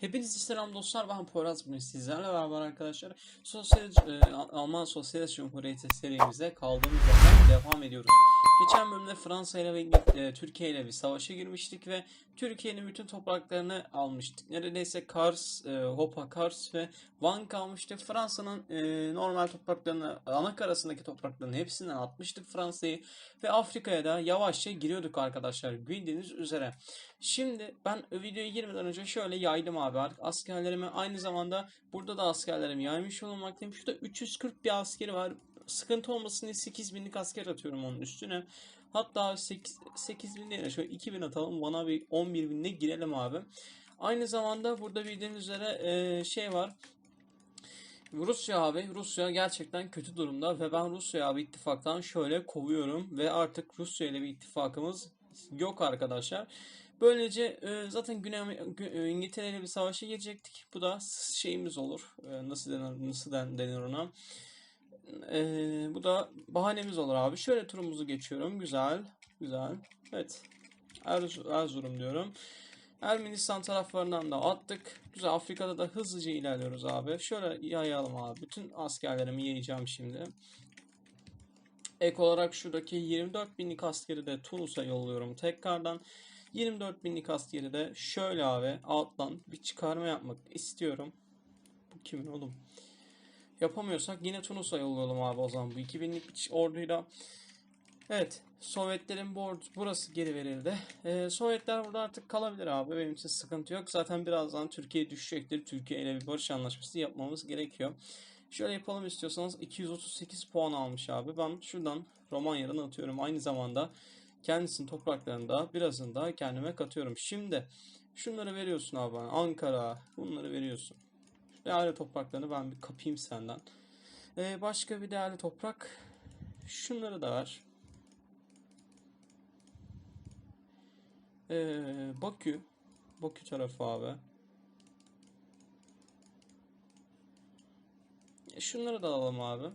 Hepinize selam dostlar. Ben Poyraz bugün sizlerle beraber arkadaşlar Sosyal, e, Alman Sosyalist Cumhuriyeti serimize kaldığımız yerden devam ediyoruz. Geçen bölümde Fransa ile ve e, Türkiye ile bir savaşa girmiştik ve Türkiye'nin bütün topraklarını almıştık. Neredeyse Kars, e, Hopa, Kars ve Van kalmıştı. Fransa'nın e, normal topraklarını, anakarasındaki topraklarını hepsinden atmıştık Fransa'yı ve Afrika'ya da yavaşça giriyorduk arkadaşlar bildiğiniz üzere. Şimdi ben videoya girmeden önce şöyle yaydım abi artık askerlerimi aynı zamanda burada da askerlerimi yaymış olmaktayım. Şurada 340 bir askeri var. Sıkıntı olmasın diye 8000'lik asker atıyorum onun üstüne. Hatta 8, 8000 değil de şöyle 2000 atalım bana bir 11.000'le girelim abi. Aynı zamanda burada bildiğiniz üzere eee, şey var. Rusya abi, Rusya gerçekten kötü durumda ve ben Rusya abi ittifaktan şöyle kovuyorum ve artık Rusya ile bir ittifakımız yok arkadaşlar. Böylece e, zaten Güney Gü- e, İngiltere ile bir savaşa girecektik. Bu da şeyimiz olur. E, nasıl denir, nasıl den- denir ona? E, bu da bahanemiz olur abi. Şöyle turumuzu geçiyorum. Güzel, güzel. Evet. Erz- Erzurum diyorum. Ermenistan taraflarından da attık. Güzel Afrika'da da hızlıca ilerliyoruz abi. Şöyle yayalım abi. Bütün askerlerimi yayacağım şimdi. Ek olarak şuradaki 24 binlik askeri de Tunus'a yolluyorum tekrardan. 24 binlik askeri de şöyle abi alttan bir çıkarma yapmak istiyorum. Bu kimin oğlum? Yapamıyorsak yine Tunus'a yollayalım abi o zaman bu 2000'lik bir orduyla. Evet Sovyetlerin bu ordu, burası geri verildi. Ee, Sovyetler burada artık kalabilir abi benim için sıkıntı yok. Zaten birazdan Türkiye düşecektir. Türkiye ile bir barış anlaşması yapmamız gerekiyor. Şöyle yapalım istiyorsanız 238 puan almış abi. Ben şuradan Romanya'dan atıyorum. Aynı zamanda kendisinin topraklarında birazını da kendime katıyorum. Şimdi şunları veriyorsun abi bana. Ankara bunları veriyorsun. Değerli topraklarını ben bir kapayım senden. Ee, başka bir değerli toprak. Şunları da ver. Ee, Bakü. Bakü tarafı abi. E, Şunları da alalım abi.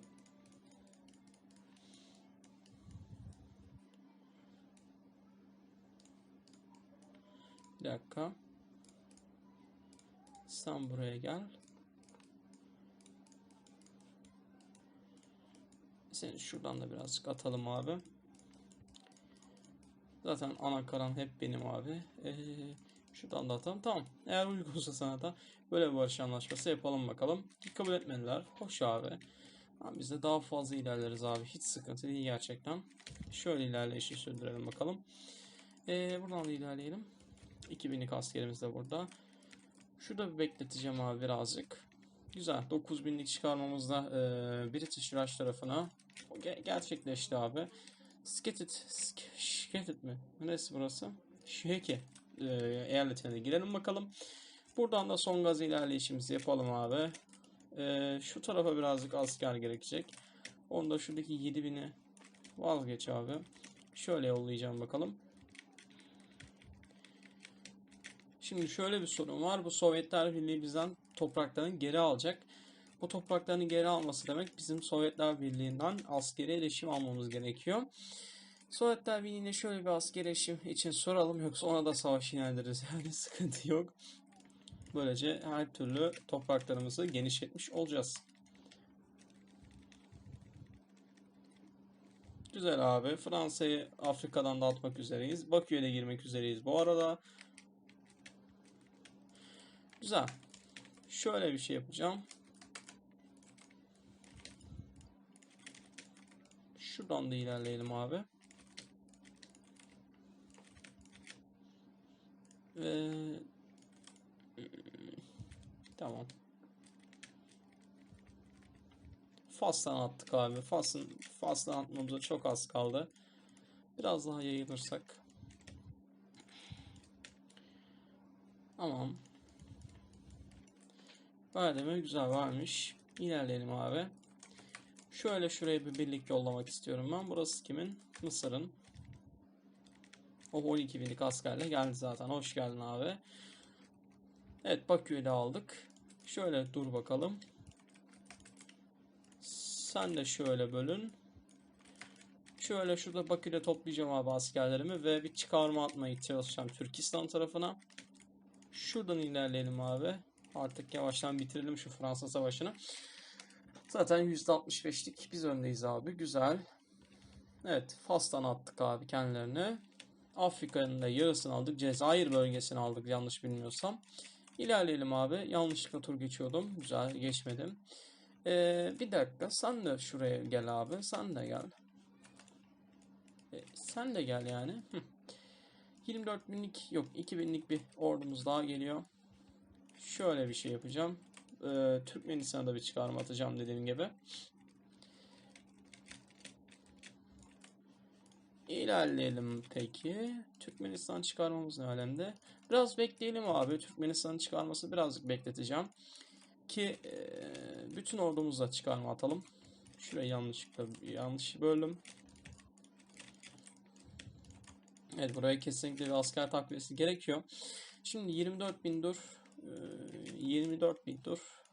Bir dakika. Sen buraya gel. Seni şuradan da birazcık atalım abi. Zaten ana karan hep benim abi. Ee, şuradan da atalım. Tamam. Eğer uygunsa sana da böyle bir barış anlaşması yapalım bakalım. Kabul etmediler. Hoş abi. Ama biz de daha fazla ilerleriz abi. Hiç sıkıntı değil gerçekten. Şöyle ilerleyişi sürdürelim bakalım. Ee, buradan da ilerleyelim. 2000'lik askerimiz de burada. Şurada bir bekleteceğim abi birazcık. Güzel. 9000'lik çıkarmamız da e, British Raj tarafına ge- gerçekleşti abi. Sketit, Sketit mi? Neresi burası? Şeheke e, eyaletine girelim bakalım. Buradan da son gaz ilerleyişimizi yapalım abi. E, şu tarafa birazcık asker gerekecek. Onda şuradaki 7000'i vazgeç abi. Şöyle yollayacağım bakalım. Şimdi şöyle bir sorun var. Bu Sovyetler Birliği bizden topraklarını geri alacak. Bu topraklarını geri alması demek bizim Sovyetler Birliği'nden askeri erişim almamız gerekiyor. Sovyetler Birliği'ne şöyle bir askeri erişim için soralım yoksa ona da savaş ilerleriz. Yani sıkıntı yok. Böylece her türlü topraklarımızı genişletmiş olacağız. Güzel abi. Fransa'yı Afrika'dan da atmak üzereyiz. Bakü'ye de girmek üzereyiz bu arada. Güzel. Şöyle bir şey yapacağım. Şuradan da ilerleyelim abi. Ee, tamam. Fas'tan attık abi. Fas'ın Fas'tan atmamıza çok az kaldı. Biraz daha yayılırsak. Tamam. Bademe güzel varmış. İlerleyelim abi. Şöyle şuraya bir birlik yollamak istiyorum ben. Burası kimin? Mısır'ın. O 12 binlik askerle geldi zaten. Hoş geldin abi. Evet Bakü'yü de aldık. Şöyle dur bakalım. Sen de şöyle bölün. Şöyle şurada Bakü'de toplayacağım abi askerlerimi ve bir çıkarma atmaya çalışacağım Türkistan tarafına. Şuradan ilerleyelim abi. Artık yavaştan bitirelim şu Fransa Savaşı'nı. Zaten %65'lik biz öndeyiz abi. Güzel. Evet. Fas'tan attık abi kendilerini. Afrika'nın da yarısını aldık. Cezayir bölgesini aldık yanlış bilmiyorsam. İlerleyelim abi. Yanlışlıkla tur geçiyordum. Güzel geçmedim. Ee, bir dakika. Sen de şuraya gel abi. Sen de gel. E, sen de gel yani. Hı. 24 binlik yok 2000'lik bir ordumuz daha geliyor. Şöyle bir şey yapacağım. Ee, Türkmenistan'a da bir çıkarma atacağım dediğim gibi. İlerleyelim peki. Türkmenistan çıkarmamız ne alemde? Biraz bekleyelim abi. Türkmenistan'ın çıkarması birazcık bekleteceğim. Ki e, bütün ordumuzla çıkarma atalım. Şurayı yanlışlıkla yanlış böldüm. Evet buraya kesinlikle bir asker takviyesi gerekiyor. Şimdi 24 bin dur. E, 24 bin dur.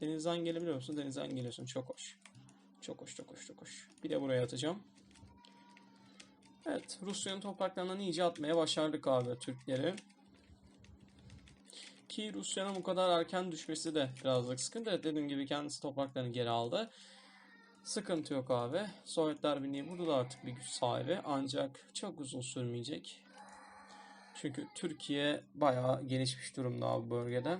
Denizden gelebiliyor musun? Denizden geliyorsun. Çok hoş. Çok hoş, çok hoş, çok hoş. Bir de buraya atacağım. Evet, Rusya'nın topraklarından iyice atmaya başardık abi Türkleri. Ki Rusya'nın bu kadar erken düşmesi de birazcık sıkıntı. Evet, dediğim gibi kendisi topraklarını geri aldı. Sıkıntı yok abi. Sovyetler Birliği burada da artık bir güç sahibi. Ancak çok uzun sürmeyecek. Çünkü Türkiye bayağı gelişmiş durumda abi bölgede.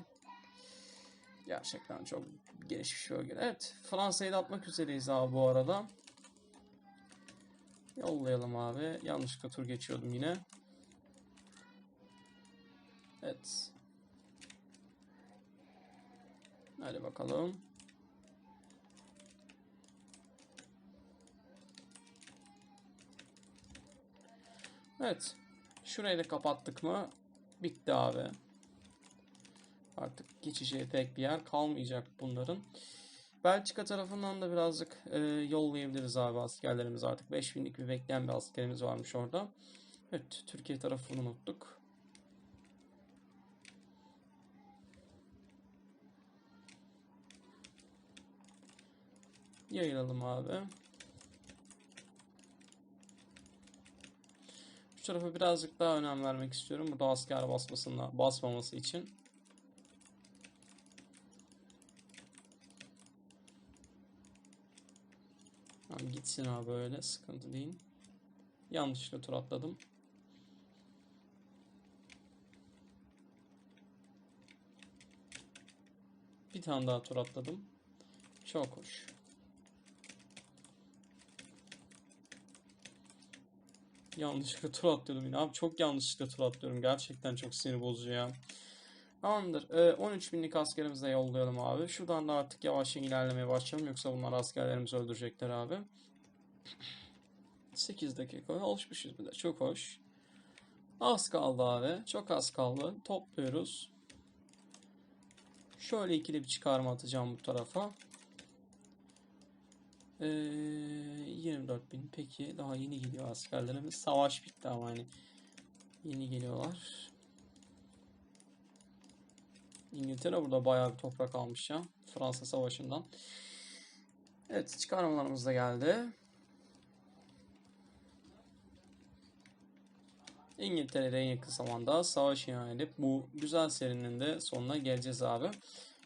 Gerçekten çok gelişmiş bölgede. Evet, Fransa'yı da atmak üzereyiz abi bu arada. Yollayalım abi. Yanlışlıkla tur geçiyordum yine. Evet. Hadi bakalım. Evet. Şurayı da kapattık mı? Bitti abi. Artık geçeceği pek bir yer kalmayacak bunların. Belçika tarafından da birazcık e, yollayabiliriz abi askerlerimiz artık. 5000'lik bir bekleyen bir askerimiz varmış orada. Evet, Türkiye tarafını unuttuk. Yayılalım abi. Şu tarafa birazcık daha önem vermek istiyorum. Burada asker basmasına, basmaması için. Tamam gitsin abi böyle sıkıntı değil. Yanlışlıkla tur atladım. Bir tane daha tur atladım. Çok hoş. Yanlışlıkla tur atlıyorum yine. Abi çok yanlışlıkla tur atlıyorum. Gerçekten çok sinir bozucu ya. Tamamdır. Ee, 13 binlik askerimizi de yollayalım abi. Şuradan da artık yavaş ilerlemeye başlayalım. Yoksa bunlar askerlerimizi öldürecekler abi. 8 dakika. Alışmışız bir. Çok hoş. Az kaldı abi. Çok az kaldı. Topluyoruz. Şöyle ikili bir çıkarma atacağım bu tarafa. Ee, 24 bin. Peki daha yeni geliyor askerlerimiz. Savaş bitti ama hani yeni geliyorlar. İngiltere burada bayağı bir toprak almış ya. Fransa Savaşı'ndan. Evet çıkarmalarımız da geldi. İngiltere'de en yakın zamanda savaş ilan edip bu güzel serinin de sonuna geleceğiz abi.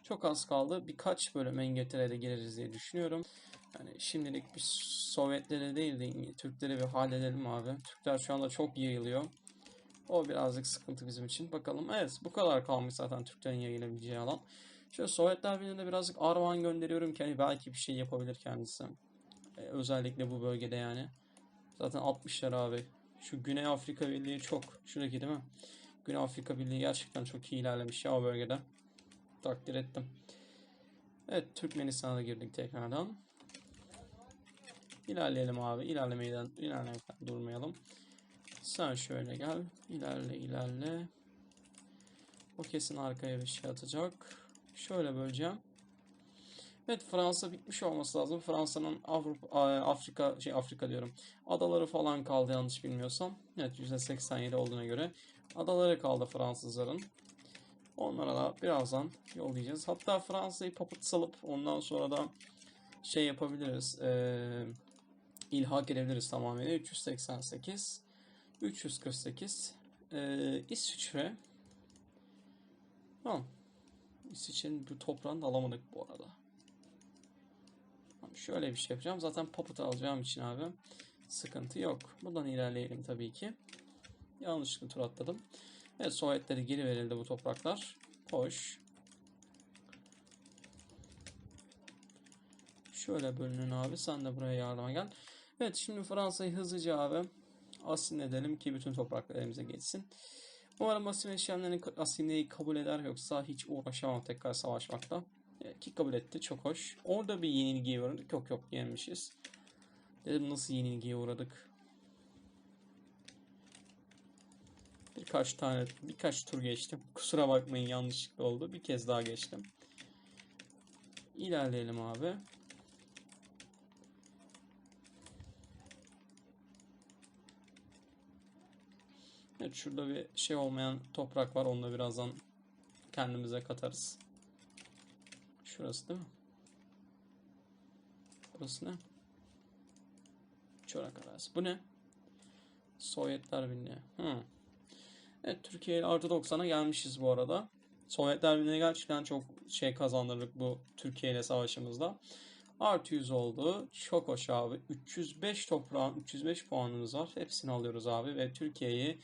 Çok az kaldı. Birkaç bölüm İngiltere'de gireriz diye düşünüyorum. Yani şimdilik bir Sovyetlere değil de Türklere bir halledelim abi. Türkler şu anda çok yayılıyor. O birazcık sıkıntı bizim için. Bakalım. Evet bu kadar kalmış zaten Türklerin yayılabileceği alan. Şöyle Sovyetler Birliği'ne birazcık armağan gönderiyorum ki hani belki bir şey yapabilir kendisi. Ee, özellikle bu bölgede yani. Zaten 60'lar abi. Şu Güney Afrika Birliği çok. Şuradaki değil mi? Güney Afrika Birliği gerçekten çok iyi ilerlemiş ya o bölgede. Takdir ettim. Evet Türkmenistan'a girdik tekrardan. İlerleyelim abi. İlerlemeden, ilerlemekten durmayalım. Sen şöyle gel. İlerle ilerle. O kesin arkaya bir şey atacak. Şöyle böleceğim. Evet Fransa bitmiş olması lazım. Fransa'nın Avrupa, Afrika şey Afrika diyorum. Adaları falan kaldı yanlış bilmiyorsam. Evet %87 olduğuna göre. Adaları kaldı Fransızların. Onlara da birazdan yollayacağız. Hatta Fransa'yı papat salıp ondan sonra da şey yapabiliriz. Ee, ilhak edebiliriz tamamen. 388 348 ee, İsviçre Tamam. İsviçre'nin bu toprağını da alamadık bu arada. Şöyle bir şey yapacağım. Zaten Papıt'ı alacağım için abi. Sıkıntı yok. Buradan ilerleyelim tabii ki. Yanlışlıkla tur atladım. Evet Sovyetlere geri verildi bu topraklar. Hoş. Şöyle bölünün abi. Sen de buraya yardıma gel. Evet şimdi Fransa'yı hızlıca abi asin edelim ki bütün topraklar elimize geçsin. Umarım asim işlemlerini asimleyi kabul eder yoksa hiç uğraşamam tekrar savaşmakta. Evet, ki kabul etti çok hoş. Orada bir yenilgiye uğradık. Yok yok yenmişiz. Dedim nasıl yenilgiye uğradık. Birkaç tane birkaç tur geçtim. Kusura bakmayın yanlışlıkla oldu. Bir kez daha geçtim. İlerleyelim abi. Şurada bir şey olmayan toprak var. Onu da birazdan kendimize katarız. Şurası değil mi? Burası ne? Çorak arazisi. Bu ne? Sovyetler Birliği. Hı. Evet Türkiye ile artı 90'a gelmişiz bu arada. Sovyetler Birliği'ne gerçekten çok şey kazandırdık bu Türkiye ile savaşımızda. Artı 100 oldu. Çok hoş abi. 305 toprağın 305 puanımız var. Hepsini alıyoruz abi ve Türkiye'yi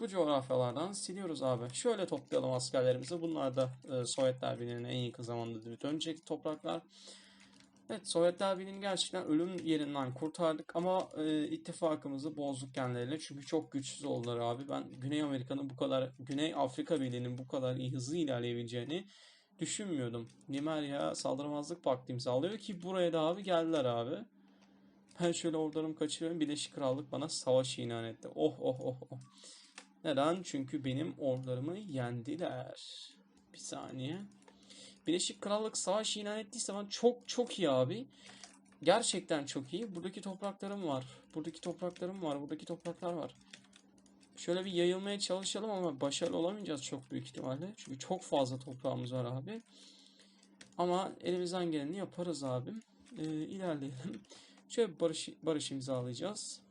bu coğrafyalardan siliyoruz abi. Şöyle toplayalım askerlerimizi. Bunlar da e, Sovyetler Birliği'ne en yakın zamanda dönecek topraklar. Evet Sovyetler Birliği'ni gerçekten ölüm yerinden kurtardık ama e, ittifakımızı bozduk kendileriyle. Çünkü çok güçsüz oldular abi. Ben Güney Amerika'nın bu kadar, Güney Afrika Birliği'nin bu kadar hızlı ilerleyebileceğini düşünmüyordum. Nimerya saldırmazlık paktı imzalıyor ki buraya da abi geldiler abi. Ben şöyle ordularımı kaçırıyorum. Birleşik Krallık bana savaş ilan etti. Oh oh oh oh. Neden? Çünkü benim ordularımı yendiler. Bir saniye. Birleşik Krallık savaş ilan ettiyse ben çok çok iyi abi. Gerçekten çok iyi. Buradaki topraklarım var. Buradaki topraklarım var. Buradaki topraklar var. Şöyle bir yayılmaya çalışalım ama başarılı olamayacağız çok büyük ihtimalle. Çünkü çok fazla toprağımız var abi. Ama elimizden geleni yaparız abi. Ee, ilerleyelim. Şöyle barış, barış imzalayacağız.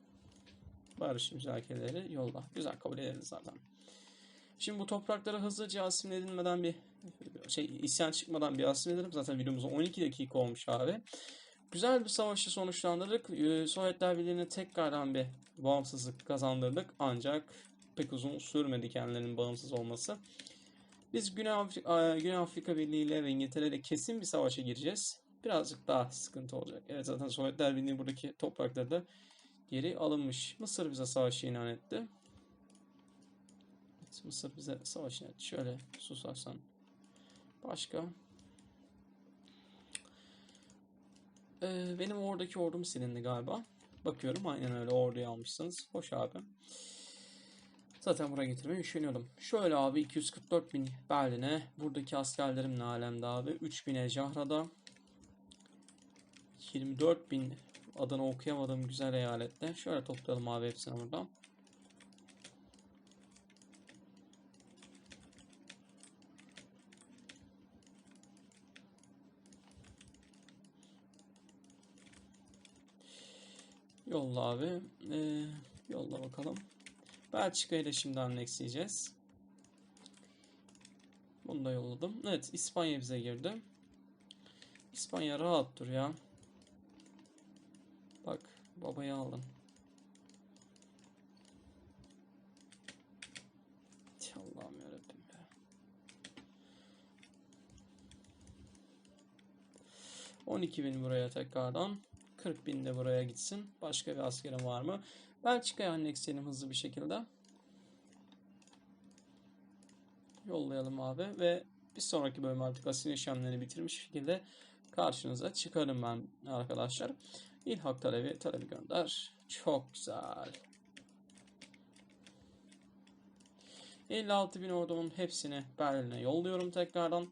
Barış müzakereleri yolla. Güzel kabul ederiz zaten. Şimdi bu toprakları hızlıca asimledilmeden bir şey isyan çıkmadan bir asimledelim. Zaten videomuz 12 dakika olmuş abi. Güzel bir savaşı sonuçlandırdık. Ee, Sovyetler Birliği'ne tekrardan bir bağımsızlık kazandırdık. Ancak pek uzun sürmedi kendilerinin bağımsız olması. Biz Güney Afrika, Güney Afrika Birliği ile ve İngiltere ile kesin bir savaşa gireceğiz. Birazcık daha sıkıntı olacak. Evet zaten Sovyetler Birliği buradaki toprakları da geri alınmış. Mısır bize savaşı ilan etti. Evet, Mısır bize savaş ilan etti. Şöyle susarsan. Başka. Ee, benim oradaki ordum silindi galiba. Bakıyorum aynen öyle orduyu almışsınız. Hoş abi. Zaten buraya getirmeyi düşünüyordum. Şöyle abi 244 bin Berlin'e. Buradaki askerlerim ne alemde abi. 3 bin Ejahra'da. 24 bin adını okuyamadığım güzel eyalette. Şöyle toplayalım abi hepsini buradan. Yolla abi. Ee, yolla bakalım. Belçika'yı da şimdi annexleyeceğiz. Bunu da yolladım. Evet İspanya bize girdi. İspanya rahat dur ya. Bak babayı aldın. Allah'ım yarabbim ya. On iki bin buraya tekrardan. 40 bin de buraya gitsin. Başka bir askerim var mı? Belçika'ya annexleyelim hızlı bir şekilde. Yollayalım abi ve bir sonraki bölüm artık asil işlemlerini bitirmiş şekilde karşınıza çıkarım ben arkadaşlar. İlhak talebi talebi gönder. Çok güzel. 56 bin ordumun hepsini Berlin'e yolluyorum tekrardan.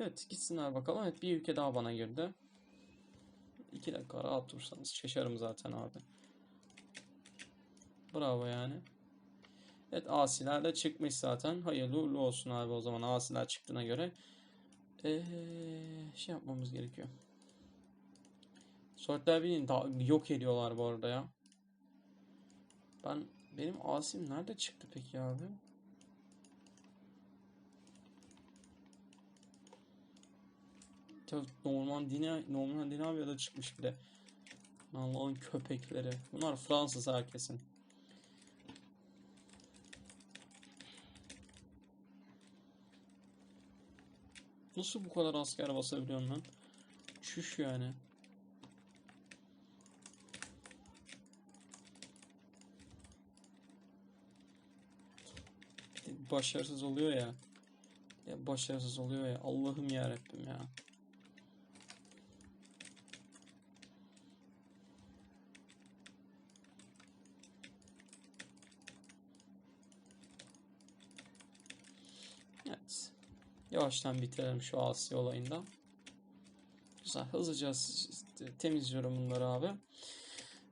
Evet gitsinler bakalım. Evet bir ülke daha bana girdi. 2 dakika rahat dursanız şaşarım zaten abi. Bravo yani. Evet asiler de çıkmış zaten. Hayırlı uğurlu olsun abi o zaman asiler çıktığına göre. Ee, şey yapmamız gerekiyor. Sovyetler Birliği'ni yok ediyorlar bu arada ya. Ben benim asim nerede çıktı peki abi? Tabii Normandina, Normandinavya'da çıkmış bir de. Allah'ın köpekleri. Bunlar Fransız herkesin. Nasıl bu kadar asker basabiliyorsun lan? Çüş yani. Başarısız oluyor ya. Ya başarısız oluyor ya. Allah'ım ya Rabbim ya. Evet. Yavaştan bitirelim şu Asya olayında. Güzel. Hızlıca temizliyorum bunları abi.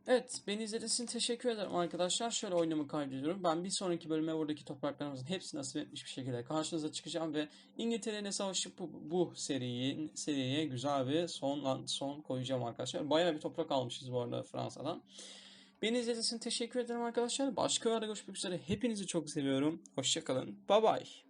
Evet, beni izlediğiniz için teşekkür ederim arkadaşlar. Şöyle oyunumu kaydediyorum. Ben bir sonraki bölüme buradaki topraklarımızın hepsini nasip etmiş bir şekilde karşınıza çıkacağım ve İngiltere'yle savaşıp bu, bu seriyi, seriye güzel bir son son koyacağım arkadaşlar. Bayağı bir toprak almışız bu arada Fransa'dan. Beni izlediğiniz için teşekkür ederim arkadaşlar. Başka bir arada görüşmek üzere. Hepinizi çok seviyorum. Hoşçakalın. Bye bye.